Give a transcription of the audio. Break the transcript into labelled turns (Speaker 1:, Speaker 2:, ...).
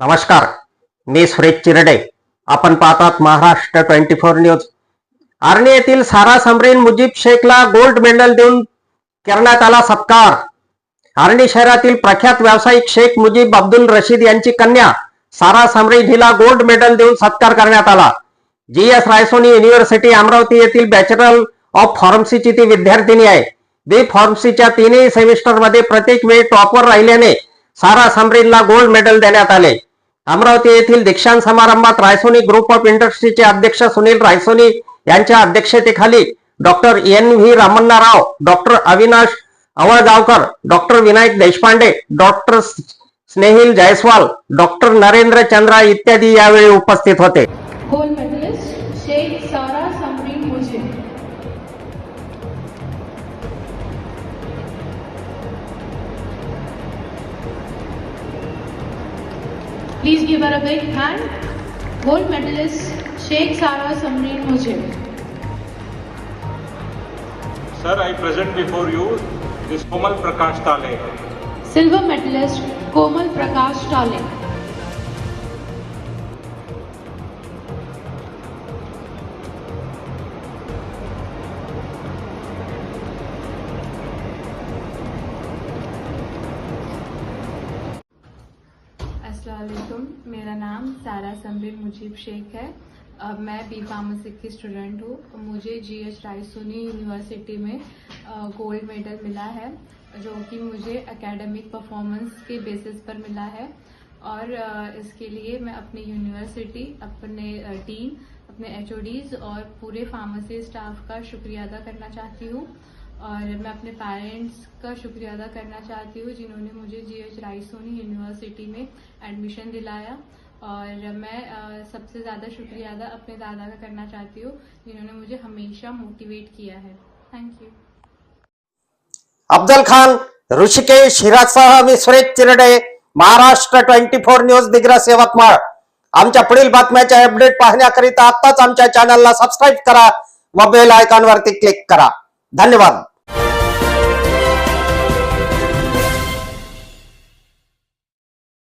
Speaker 1: नमस्कार मी सुरेश चिरडे. आपण पाहतात Maharashtra twenty four news. Arni येथील सारा समरीन मुजीब शेखला गोल्ड मेडल देऊन करण्यात आला सत्कार. आर्णी शहरातील प्रख्यात व्यावसायिक शेख मुजीब अब्दुल रशीद यांची कन्या सारा समरीन हिला गोल्ड मेडल देऊन सत्कार करण्यात आला. G S Raisoni university Amravati येथील बॅचलर ऑफ फार्मसीची ती विद्यार्थिनी आहे. बी फार्मसीच्या तिन्ही सेमिस्टरमध्ये प्रत्येक वेळी टॉपवर राहिल्याने सारा समरीनला गोल्ड मेडल देण्यात आले. अमरावती येथील दीक्षांत समारंभात रायसोनी ग्रुप ऑफ इंडस्ट्रीचे अध्यक्ष सुनील रायसोनी यांच्या अध्यक्षतेखाली doctor N V Ramanna Rao doctor Avinash Avalgaonkar doctor Vinayak Deshpande doctor Snehil Jaiswal doctor Narendra Chandra इत्यादी यावेळी उपस्थित होते.
Speaker 2: Please give her a big hand. Gold medalist Sheikh Sara Samreen Mujib.
Speaker 3: Sir, I present before you this Komal Prakash Tale.
Speaker 2: Silver medalist Komal Prakash Tale.
Speaker 4: असलकुम मेरा नाम सारा समरीन मुजीब शेख है। अ, मैं बी फार्मेसी की स्टूडेंट हूँ। मुझे जी एच रायसोनी यूनिवर्सिटी में गोल्ड मेडल मिला है जो कि मुझे एकेडमिक परफॉर्मेंस के बेसिस पर मिला है। और इसके लिए मैं अपनी यूनिवर्सिटी अपने टीम अपने एच और पूरे फार्मेसी स्टाफ का शुक्रिया अदा करना चाहती हूँ। और मैं अपने पेरेंट्स का शुक्रिया अदा करना चाहती हूँ, जिन्होंने मुझे जी एच रायसोनी यूनिवर्सिटी में एडमिशन दिलाया। और मैं सबसे ज़्यादा शुक्रिया अदा अपने दादा का करना चाहती हूँ, जिन्होंने मुझे हमेशा मोटिवेट किया है। Thank you
Speaker 1: Afzal Khan, Rishikesh हिरासह Chirde Maharashtra twenty four news Digras Yavatmal आमच्या पुढील बातम्याचे अपडेट पाहण्याकरिता आत्ताच आमच्या करा व बेल आयकॉनवरती क्लिक करा. धन्यवाद.